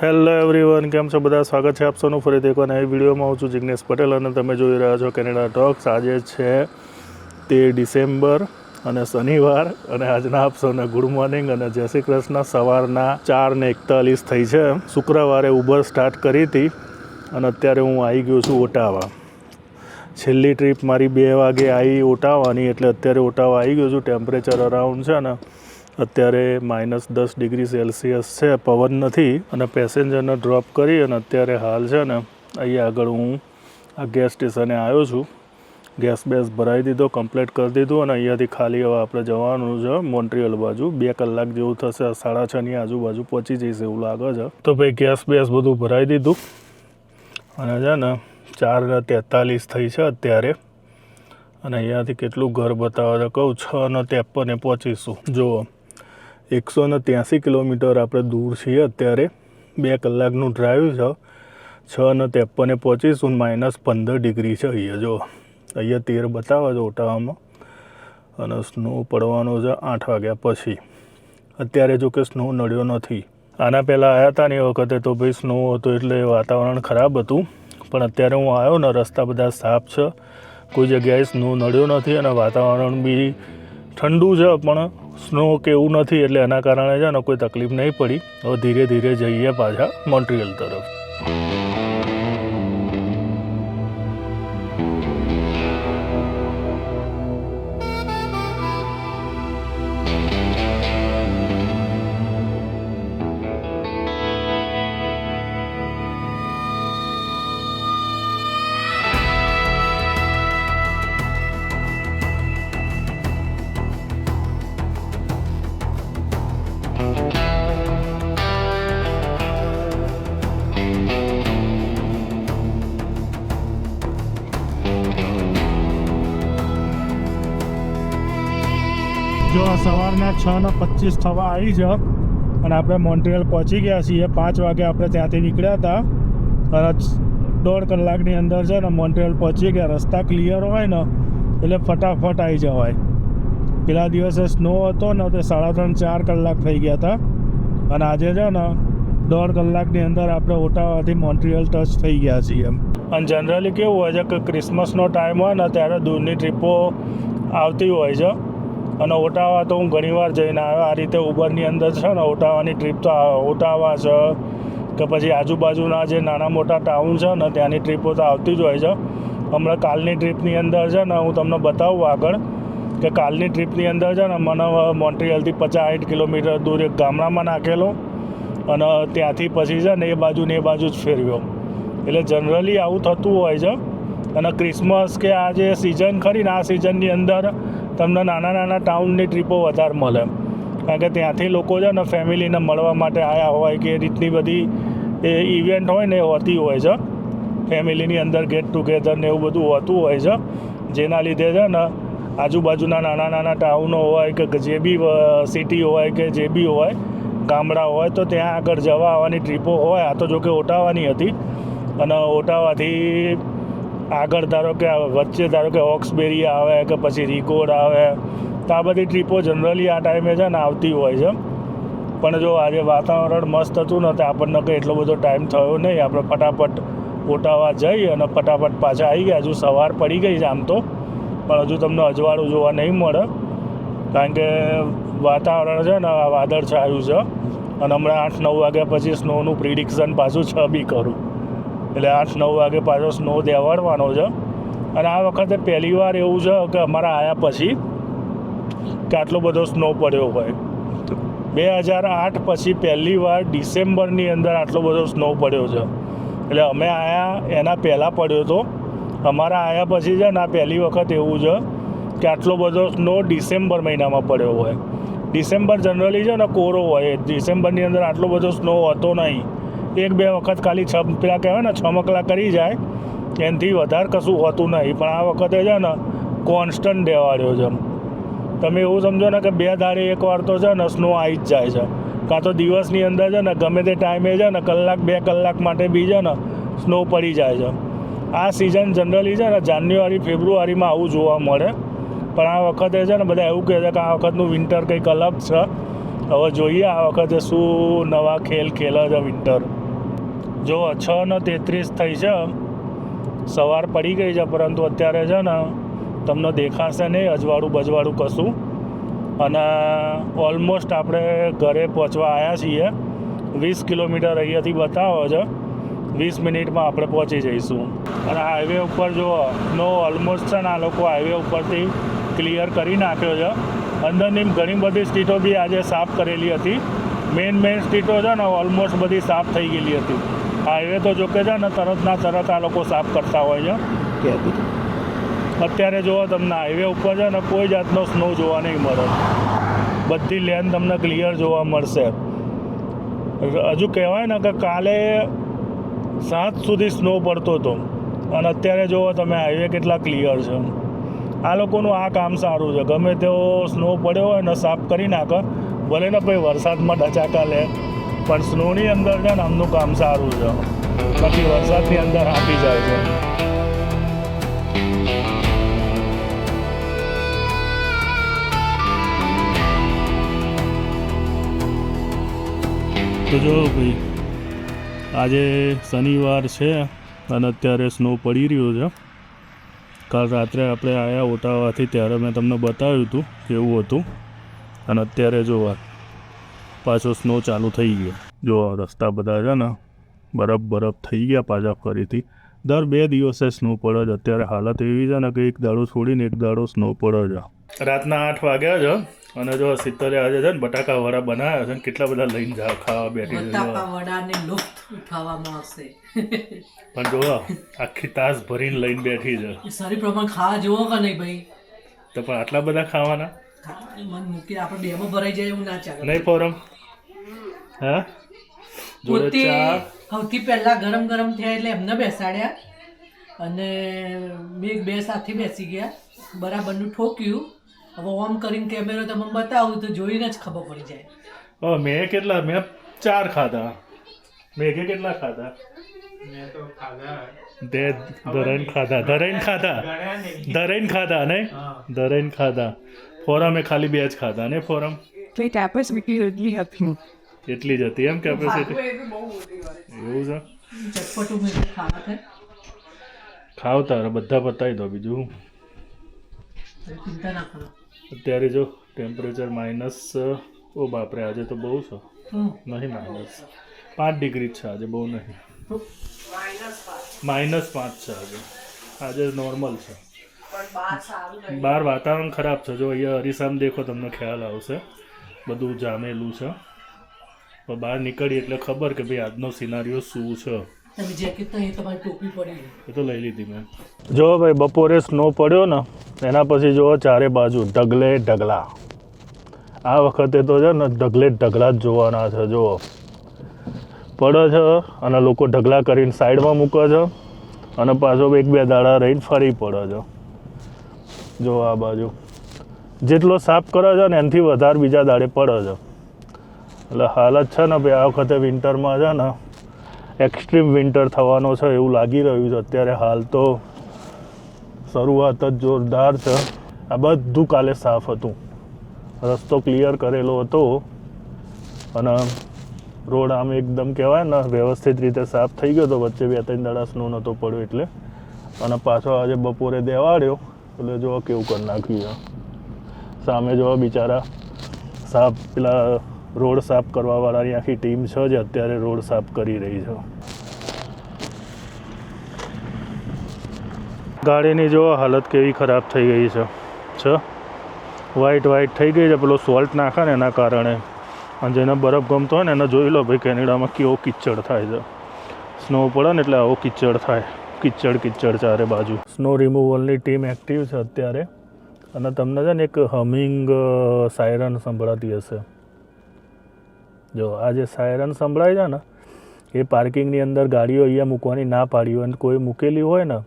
Hello everyone કેમ છો બધા? સ્વાગત છે આપ સૌનું ફરીથી એકવાર નવી વિડીયોમાં. હું છું જિગ્નેશ પટેલ અને તમે જોઈ રહ્યા છો કેનેડા ટોક્સ. આજે છે તેર ડિસેમ્બર અને શનિવાર અને આજના આપ સૌને ગુડ મોર્નિંગ અને જય શ્રી કૃષ્ણ. સવારના ચાર ને એકતાલીસ થઈ છે. શુક્રવારે ઉબર સ્ટાર્ટ કરી હતી અને અત્યારે હું આવી ગયો છું ઓટાવા. છેલ્લી ટ્રીપ મારી બે વાગે આવી ઓટાવાની, એટલે અત્યારે ઓટાવા આવી ગયો છું. ટેમ્પરેચર અરાઉન્ડ છે ને અત્યારે માઇનસ દસ ડિગ્રી સેલ્સિયસ છે, પવન નથી અને પેસેન્જરને ડ્રોપ કરી અને અત્યારે હાલ છે ને અહીંયા આગળ હું આ ગેસ સ્ટેશને આવ્યો છું. ગેસ બેસ ભરાઈ દીધો, કમ્પ્લીટ કરી દીધું અને અહીંયાથી ખાલી હવે આપણે જવાનું છે મોન્ટ્રીયલ બાજુ. બે કલાક જેવું થશે સાડા છની આજુબાજુ પહોંચી જઈશ એવું લાગે છે. તો ભાઈ ગેસ બેસ બધું ભરાઈ દીધું અને છે ને ચાર ને તેતાલીસ થઈ છે અત્યારે. અને અહીંયાથી કેટલું ઘર બતાવે છે? કહું, છ ને ત્રેપને પહોંચીશું. જુઓ. એકસો ને ત્યાંસી કિલોમીટર આપણે દૂર છીએ અત્યારે. બે કલાકનું ડ્રાઈવ છે. છ ને ત્રેપને પહોંચીશું માઇનસ પંદર ડિગ્રી છે અહીંયા, જો. અહીંયા તેર બતાવે છે ઓટાવામાં. અને સ્નો પડવાનો છે આઠ વાગ્યા પછી. અત્યારે જો કે સ્નો નડ્યો નથી. આના પહેલાં આવ્યા હતા ને એ વખતે તો ભાઈ સ્નો હતો એટલે વાતાવરણ ખરાબ હતું. પણ અત્યારે હું આવ્યો ને, રસ્તા બધા સાફ છે. કોઈ જગ્યાએ સ્નો નડ્યો નથી અને વાતાવરણ બી ઠંડુ છે, પણ સ્નો કે એવું નથી એટલે એના કારણે છે ને કોઈ તકલીફ નહીં પડી. હવે ધીરે ધીરે જઈએ પાછા મોન્ટ્રીયલ તરફ. જો સવારના છ ને પચીસ થવા આવી છે અને આપણે મોન્ટ્રીયલ પહોંચી ગયા છીએ. પાંચ વાગે આપણે ત્યાંથી નીકળ્યા હતા. અને દોઢ કલાકની અંદર છે ને મોન્ટ્રીયલ પહોંચી ગયા. રસ્તા ક્લિયર હોય ને એટલે ફટાફટ આવી જવાય. પેલા દિવસે સ્નો હતો ને તે સાડા ત્રણ, ચાર કલાક થઈ ગયા હતા. અને આજે છે ને દોઢ કલાકની અંદર આપણે ઓટાવાથી મોન્ટ્રીયલ ટચ થઈ ગયા છીએ એમ. અને જનરલી કેવું હોય છે કે ક્રિસમસનો ટાઈમ હોય ને ત્યારે દૂરની ટ્રીપો આવતી હોય છે. અને ઓટાવા તો હું ઘણીવાર જઈને આવ્યો. આ રીતે ઉબરની અંદર છે ને ઓટાવાની ટ્રીપ તો ઓટાવા છે કે પછી આજુબાજુના જે નાના મોટા ટાઉન છે ને ત્યાંની ટ્રીપો તો આવતી જ હોય છે. હમણાં કાલની ટ્રીપની અંદર છે ને હું તમને બતાવું આગળ કે કાલની ટ્રીપની અંદર છે ને મને મોન્ટ્રીયલથી પચાસ સાઠ કિલોમીટર દૂર એક ગામડામાં નાખેલો અને ત્યાંથી પછી છે ને એ બાજુ ને એ બાજુ જ ફેરવ્યો. એટલે જનરલી આવું થતું હોય છે. અને ક્રિસમસ કે આ જે સિઝન ખરી ને આ સિઝનની અંદર તમને નાના નાના ટાઉનની ટ્રીપો વધારે મળે. કારણ કે ત્યાંથી લોકો છે ને ફેમિલીને મળવા માટે આવ્યા હોય કે એ રીતની બધી એ ઇવેન્ટ હોય ને એ હોતી હોય છે. ફેમિલીની અંદર ગેટ ટુગેધર ને એવું બધું હોતું હોય છે. જેના લીધે છે ને આજુબાજુના નાના નાના ટાઉનો હોય કે જે બી સિટી હોય કે જે બી હોય, ગામડા હોય, તો ત્યાં આગળ જવા આવવાની ટ્રીપો હોય. આ તો જોકે ઓટાવાની હતી. અને ઓટાવાથી આગળ ધારો કે વચ્ચે ધારો કે ઓક્સબેરી આવે કે પછી રીગોડ આવે, તો આ બધી ટ્રીપો જનરલી આ ટાઈમે છે ને આવતી હોય છે. પણ જો આજે વાતાવરણ મસ્ત હતું ને, તો આપણને કંઈ એટલો બધો ટાઈમ થયો નહીં. આપણે ફટાફટ ઓટાવા જઈ અને ફટાફટ પાછા આવી ગયા. હજુ સવાર પડી ગઈ છે આમ તો, પણ હજુ તમને અજવાળું જોવા નહીં મળે. કારણ કે વાતાવરણ છે ને વાદળ છાયું છે. અને હમણાં આઠ નવ વાગ્યા પછી સ્નોનું પ્રિડિક્શન પાછું છ બી કરું. એટલે આઠ, નવ વાગે પાછો સ્નો દેવાડવાનો છે. અને આ વખતે પહેલી વાર એવું છે કે અમારા આવ્યા પછી કે આટલો બધો સ્નો પડ્યો હોય. બે હજાર આઠ પછી પહેલી વાર ડિસેમ્બરની અંદર આટલો બધો સ્નો પડ્યો છે. એટલે અમે આવ્યા એના પહેલાં પડ્યો હતો અમારા આવ્યા પછી છે ને આ પહેલી વખત એવું છે કે આટલો બધો સ્નો ડિસેમ્બર મહિનામાં પડ્યો હોય. ડિસેમ્બર જનરલી છે ને કોરો હોય. ડિસેમ્બરની અંદર આટલો બધો સ્નો હોતો નહીં. એક બે વખત ખાલી છ પેલા કહેવાય ને છમકલા કરી જાય, એનાથી વધારે કશું હોતું નહીં. પણ આ વખતે છે ને કોન્સ્ટન્ટ દેવાડ્યો છે તમે એવું સમજો ને કે બે દાડે એક વાર તો છે ને સ્નો આવી જ જાય છે. કાં તો દિવસની અંદર છે ને, ગમે તે ટાઈમે છે ને, કલાક, બે કલાક માટે બી છે ને સ્નો પડી જાય છે. આ સિઝન જનરલી છે ને જાન્યુઆરી ફેબ્રુઆરીમાં આવું જોવા મળે. પણ આ વખતે છે ને, બધા એવું કહે છે કે આ વખતનું વિન્ટર કંઈક અલગ છે. હવે જોઈએ આ વખતે શું નવા ખેલ ખેલે છે વિન્ટર જો છ ને તેત્રીસ થઈ છે, સવાર પડી ગઈ છે, પરંતુ અત્યારે છે ને તમને દેખાશે નહીં, અજવાળું બજવાળું કશું. અને ઓલમોસ્ટ આપણે ઘરે પહોંચવા આવ્યા છીએ. વીસ કિલોમીટર અહીંયાથી બતાવો છે. વીસ મિનિટમાં આપણે પહોંચી જઈશું. અને હાઈવે ઉપર જો નો ઓલમોસ્ટ છે ને આ લોકો હાઈવે ઉપરથી ક્લિયર કરી નાખ્યો છે. અંદરની ઘણી બધી સ્ટ્રીટો બી આજે સાફ કરેલી હતી. મેઇન મેઇન સ્ટ્રીટો છે ને ઓલમોસ્ટ બધી સાફ થઈ ગયેલી હતી. હાઈવે તો જોકે છે ને તરતના તરત આ લોકો સાફ કરતા હોય છે. અત્યારે જુઓ તમને હાઈવે ઉપર છે ને કોઈ જાતનો સ્નો જોવા નહીં મળે. બધી લેન તમને ક્લિયર જોવા મળશે. હજુ કહેવાય ને કે કાલે સાત સુધી સ્નો પડતો હતો. અને અત્યારે જુઓ તમે હાઈવે કેટલા ક્લિયર છે. આ લોકોનું આ કામ સારું છે. ગમે તેવો સ્નો પડ્યો હોય ને સાફ કરી નાખે. ભલે ને ભાઈ વરસાદમાં ડચાકા લે. પણ સ્નોની અંદર છે ને આમનું કામ સારું છે. બાકી વરસાદની અંદર આપી જાય છે. તો જો ભાઈ, આજે શનિવાર છે અને અત્યારે સ્નો પડી રહ્યો છે. કાલ રાત્રે આપણે આવ્યા ઓટાવાથી ત્યારે મેં તમને બતાવ્યું હતું કેવું હતું. અને અત્યારે જો આ પાછો સ્નો ચાલુ થઈ ગયો. જો રસ્તા બધા છે ને બરફ બરફ થઈ ગયા પાછા ફરીથી. દર બે દિવસે સ્નો પડે છે. અત્યારે હાલત એવી છે ને કે એક દાડો છોડીને એક દાડો સ્નો પડે છે. રાતના આઠ વાગ્યા છે અને જો સિત્તરે આજે છે ને બટાકા વડા બનાવ્યા છે ને કેટલા બધા લઈને જાવ ખાવા બેઠી છે પણ જો આખી તાસ ભરીને લઈને બેઠી છે. સારી પ્રમાણ ખાવા જોવો કે નહીં ભાઈ? તો પણ આટલા બધા ખાવાના? મન મૂકી આપણે બેમાં ભરાઈ જાય એવું ના ચાલે. નહીં ફોરમ હા? પોતે સૌથી પહેલા ગરમ ગરમ થયા એટલે એમને બેસાડ્યા. અને બે બે સાથે બેસી ગયા. બરાબરનું ઠોક્યું. હવે ઓમ કરીને કેમેરો તમને બતાવું તો જોઈને જ ખબર પડી જાય. મેં કેટલા મેં ચાર ખાધા. મેઘે કેટલા ખાધા? તે ખાધા. ધરાઈને ખાધા. ધરેન ખાધા. નહીં. ધરાઈને ખાધા. ફોરમે ખાલી બે જ ખાધા ને ફોરમ? apples we really એટલી જ હતી એમ કેપેસિટી એવું છે? ખાવ તારે બધા પતાવી દો બીજું. હવે ચિંતા ના કરો. અત્યારે જો ટેમ્પરેચર માઇનસ ઓ બાપરે આજે તો બહુ છે. નહીં માઇનસ પાંચ ડિગ્રી જ છે આજે બહુ નહીં. માઇનસ પાંચ. છે આજે. આજે નોર્મલ છે. બહાર વાતાવરણ ખરાબ છે. જો અહીંયા અરીસામ દેખો તમને ખ્યાલ આવશે. બધું જામેલું છે. પણ બહાર નીકળી એટલે ખબર કે ભાઈ આજનો સિનારીઓ શું છે. તમે જેકેટ નહીં તમારી ટોપી પડી એ તો લઈ લીધી મેં. જો ભાઈ બપોરે સ્નો પડ્યો ને એના પછી જો ચારે બાજુ ઢગલે ઢગલા. આ વખતે તો છે ને ઢગલે ઢગલા જ જોવાના છે જો પડે છે અને લોકો ઢગલા કરીને સાઈડમાં મૂકે છે અને પાછો એક બે દાડા રહીને ફરી પડે છે. જો આ બાજુ. જેટલો સાફ કરો છો ને એનાથી વધારે બીજા દાડે પડો છો. એટલે હાલત છે ને ભાઈ, આ વખતે વિન્ટરમાં છે ને એક્સ્ટ્રીમ વિન્ટર થવાનો છે, એવું લાગી રહ્યું છે. અત્યારે હાલ તો શરૂઆત જ જોરદાર છે. આ બધું કાલે સાફ હતું. રસ્તો ક્લિયર કરેલો હતો. અને રોડ આમ એકદમ કહેવાય ને, વ્યવસ્થિત રીતે સાફ થઈ ગયો હતો વચ્ચે બે ત્રણ દાડા સ્નો નહોતો પડ્યો એટલે. અને પાછો આજે બપોરે દેવાડ્યો. એટલે જો કેવું કરી નાખ્યું સામે જો બિચારા સાફ પેલા રોડ સાફ કરવાવાળાની આખી ટીમ છે જે અત્યારે રોડ સાફ કરી રહી છે. ગાડીની જો હાલત કેવી ખરાબ થઈ ગઈ છે છે? વ્હાઈટ વ્હાઈટ થઈ ગઈ છે, પેલો સોલ્ટ નાખે ને એના કારણે. અને જેને બરફ ગમતો હોય ને એને જોઈ લો ભાઈ કેનેડામાં કેવો કિચડ થાય છે. સ્નો પડે ને એટલે આવો કિચડ થાય. કિચડ કિચડ ચારે બાજુ. સ્નો રિમૂવલની ટીમ એક્ટિવ છે અત્યારે. અને તમને છે ને એક હમિંગ સાયરન સંભળાતી હશે. જો, આ જે સાયરન સંભળાય છે ને, એ પાર્કિંગની અંદર ગાડીઓ અહીંયા મૂકવાની ના પાડી હોય અને કોઈ મૂકેલી હોય ને,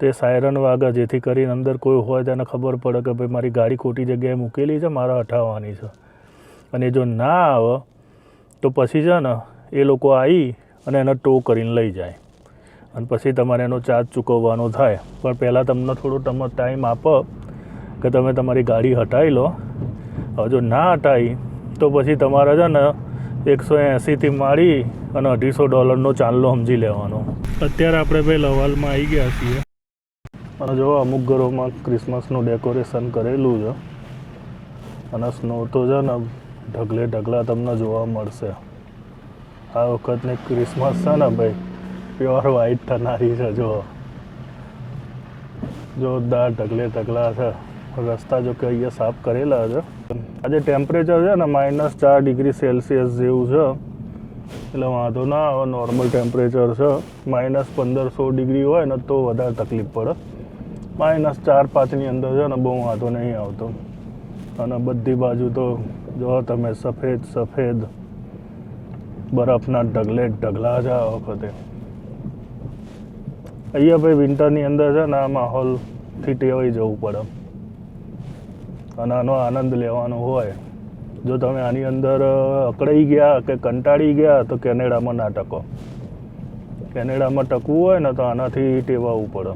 તે સાયરન વાગે, જેથી કરીને અંદર કોઈ હોય તેને ખબર પડે કે ભાઈ મારી ગાડી ખોટી જગ્યાએ મૂકેલી છે, મારે હટાવવાની છે. અને જો ના આવે, તો પછી છે ને, એ લોકો આવી અને એને ટો કરીને લઈ જાય. અને પછી તમારે એનો ચાર્જ ચૂકવવાનો થાય. પણ પહેલાં તમને થોડો તમે ટાઈમ આપો કે તમે તમારી ગાડી હટાવી લો. હવે જો ના હટાવી તો પછી તમારે છે ને એકસો એંસીથી મારી અને અઢીસો ડોલરનો ચાંદલો સમજી લેવાનો. અત્યારે આપણે ભાઈ લવાલમાં આવી ગયા છીએ. અને જો અમુક ઘરોમાં ક્રિસમસનું ડેકોરેશન કરેલું છે. અને સ્નો તો છે ને ઢગલે ઢગલા તમને જોવા મળશે. આ વખતની ક્રિસમસ છે ને ભાઈ પ્યોર વ્હાઈટ થનારી છે, જો. જોરદાર ઢગલે ઢગલા છે. રસ્તા જો કે અહીંયા સાફ કરેલા છે. આજે ટેમ્પરેચર છે ને માઇનસ ચાર ડિગ્રી સેલ્સિયસ જેવું છે. એટલે વાંધો ના આવે નોર્મલ ટેમ્પરેચર છે. માઇનસ પંદર સો ડિગ્રી હોય ને, તો વધારે તકલીફ પડે. માઇનસ ચાર પાંચની અંદર છે ને, બહુ વાંધો નહીં આવતો. અને બધી બાજુ તો જો તમે સફેદ સફેદ, બરફના ઢગલે ઢગલા છે આ વખતે. અહીંયા ભાઈ વિન્ટરની અંદર છે ને આ માહોલથી ટેવાઈ જવું પડે. અને આનો આનંદ લેવાનો હોય. જો તમે આની અંદર અકળાઈ ગયા કે કંટાળી ગયા, તો કેનેડામાં ના ટકો. કેનેડામાં ટકવું હોય ને તો આનાથી ટેવાવું પડે.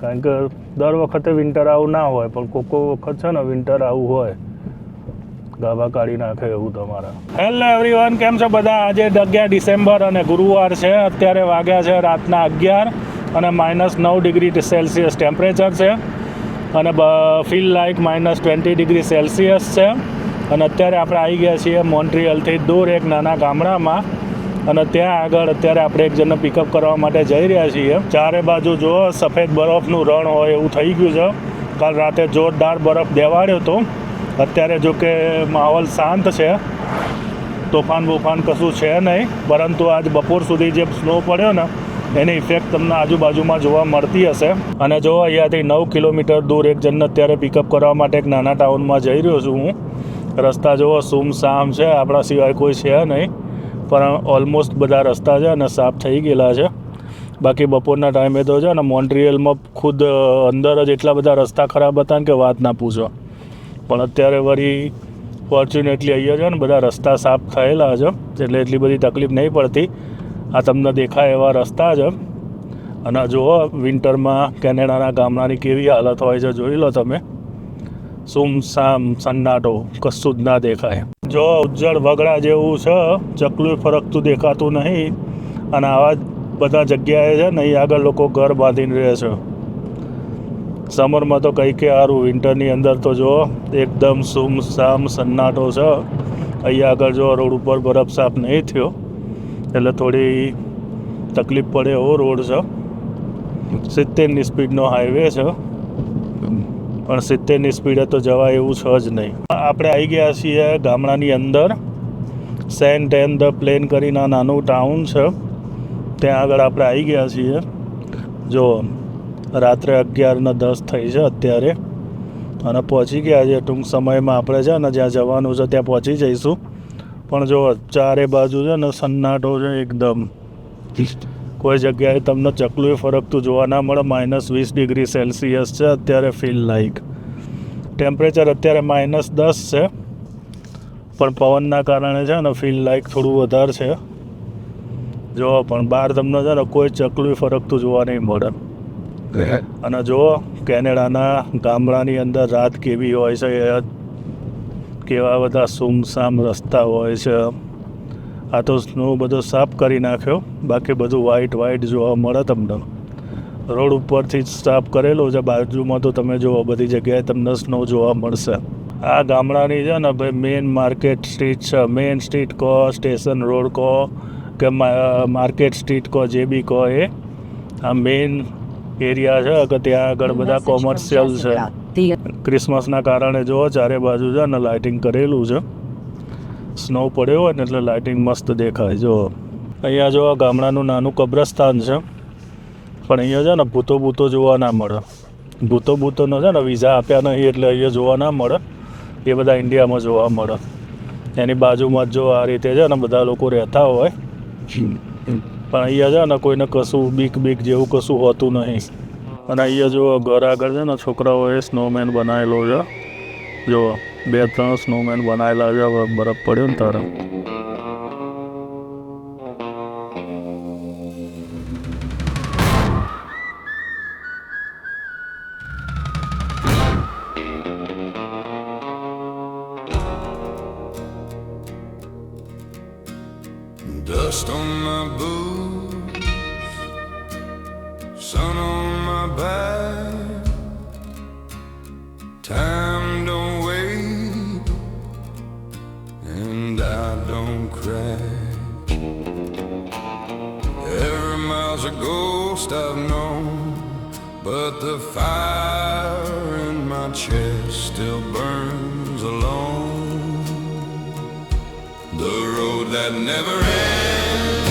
કારણ કે દર વખતે વિન્ટર આવું ના હોય, પણ કોઈ વખત છે ને વિન્ટર આવું હોય ગાભા કાઢી નાખે એવું તમારા. હેલો એવરીવન કેમ છો બધા? આજે અગિયાર ડિસેમ્બર અને ગુરુવાર છે. અત્યારે વાગ્યા છે રાતના અગિયાર અને માઇનસ નવ ડિગ્રી સેલ્સિયસ ટેમ્પરેચર છે. અને feel like minus twenty degree Celsius છે. અને અત્યારે આપણે આવી ગયા છીએ મોન્ટ્રીયલથી દૂર એક નાના ગામડામાં. અને ત્યાં આગળ અત્યારે આપણે એક જણને પિકઅપ કરવા માટે જઈ રહ્યા છીએ. ચારે બાજુ જુઓ, સફેદ બરફનું રણ હોય એવું થઈ ગયું છે. કાલ રાતે જોરદાર બરફ દેવાડ્યો હતો. અત્યારે જો કે માહોલ શાંત છે, તોફાન બોફાન કશું છે નહીં, પરંતુ આજ બપોર સુધી જે સ્નો પડ્યો ને, એની ઇફેક્ટ તમને આજુબાજુમાં જોવા મળતી હશે. અને જો અહીંયાથી નવ કિલોમીટર દૂર એક જણને અત્યારે પિકઅપ કરવા માટે એક નાના ટાઉનમાં જઈ રહ્યો છું હું. રસ્તા જુઓ સુમસામ છે, આપણા સિવાય કોઈ છે નહીં, પણ ઓલમોસ્ટ બધા રસ્તા છે અને સાફ થઈ ગયેલા છે. બાકી બપોરના ટાઈમે તો છે ને મોન્ટ્રિયલમાં ખુદ અંદર જ એટલા બધા રસ્તા ખરાબ હતા ને કે વાત ના પૂછો. પણ અત્યારે વળી ફોર્ચ્યુનેટલી અહીંયા છે ને બધા રસ્તા સાફ થયેલા છે, એટલે એટલી બધી તકલીફ નહીં પડતી. આ તમને દેખાય એવા રસ્તા છે. અને જુઓ વિન્ટરમાં કેનેડાના ગામડાની કેવી હાલત હોય છે, જોઈ લો તમે. સુમસામ સન્નાટો, કશું જ ના દેખાય. જો ઉજ્જળ વગડા જેવું છે, ચકલું ફરકતું દેખાતું નહીં. અને આવા બધા જગ્યાએ છે ને, અહીં આગળ લોકો ઘર બાંધીને રહે છે. સમરમાં તો કંઈ કે સારું વિન્ટરની અંદર તો જો એકદમ સુમસામ સન્નાટો છે. અહીંયા આગળ જો રોડ ઉપર બરફ સાફ નહીં થયો. એટલે થોડી તકલીફ પડે એવો રોડ છે. સિત્તેરની સ્પીડનો હાઈવે છે. પણ સિત્તેરની સ્પીડે તો જવાય એવું છે જ નહીં. આપણે આવી ગયા છીએ ગામડાની અંદર. સેન્ટ એન ધ પ્લેન કરીને નાનું ટાઉન છે. ત્યાં આગળ આપણે આવી ગયા છીએ. જો રાત્રે અગિયારને દસ થઈ છે અત્યારે. અને પહોંચી ગયા છે ટૂંક સમયમાં આપણે છે ને જ્યાં જવાનું છે ત્યાં પહોંચી જઈશું. પણ જો ચારે બાજુ છે ને સન્નાટો છે એકદમ. કોઈ જગ્યાએ તમને ચકલું ફરકતું જોવા ના મળે માઇનસ વીસ ડિગ્રી સેલ્સિયસ છે અત્યારે ફીલ લાઈક ટેમ્પરેચર અત્યારે માઇનસ દસ છે. પણ પવનના કારણે છે ને ફીલ લાઈક થોડું વધારે છે. જો, પણ બહાર તમને છે ને કોઈ ચકલું ફરકતું જોવા નહીં મળે. અને જુઓ કેનેડાના ગામડાની અંદર રાત કેવી હોય છે કેવા બધા સુમસામ રસ્તા હોય છે આ તો સ્નો બધો સાફ કરી નાખ્યો બાકી બધું વ્હાઈટ વ્હાઈટ જોવા મળે તમને. રોડ ઉપરથી જ સાફ કરેલો છે બાજુમાં તો તમે જુઓ બધી જગ્યાએ તમને સ્નો જોવા મળશે. આ ગામડાની છે ને ભાઈ મેઇન માર્કેટ સ્ટ્રીટ છે. મેઇન સ્ટ્રીટ કહો સ્ટેશન રોડ કહો કે માર્કેટ સ્ટ્રીટ કહો જે બી કહો એ આ મેઇન એરિયા છે કે ત્યાં આગળ બધા કોમર્શિયલ છે. ક્રિસમસના કારણે જોવો ચારે બાજુ છે ને લાઇટિંગ કરેલું છે. સ્નો પડ્યો હોય ને એટલે લાઇટિંગ મસ્ત દેખાય જો અહીંયા જો ગામડાનું નાનું કબ્રસ્તાન છે. પણ અહીંયા છે ને ભૂતો ભૂતો જોવા ના મળે. ભૂતો ભૂતોનો છે ને વિઝા આપ્યા નહીં એટલે અહીંયા જોવા ના મળે. એ બધા ઇન્ડિયામાં જોવા મળે. એની બાજુમાં જ જો આ રીતે છે ને બધા લોકો રહેતા હોય. પણ અહીંયા છે ને કોઈને કશું બીક બીક જેવું કશું હોતું નહીં. અને અહીંયા જો ઘર આગળ છે ને છોકરાઓએ સ્નોમેન બનાવેલો છે. જો બે ત્રણ સ્નોમેન બનાવેલા છે બરફ પડ્યો ને તારે. But the fire in my chest still burns alone. The road that never ends.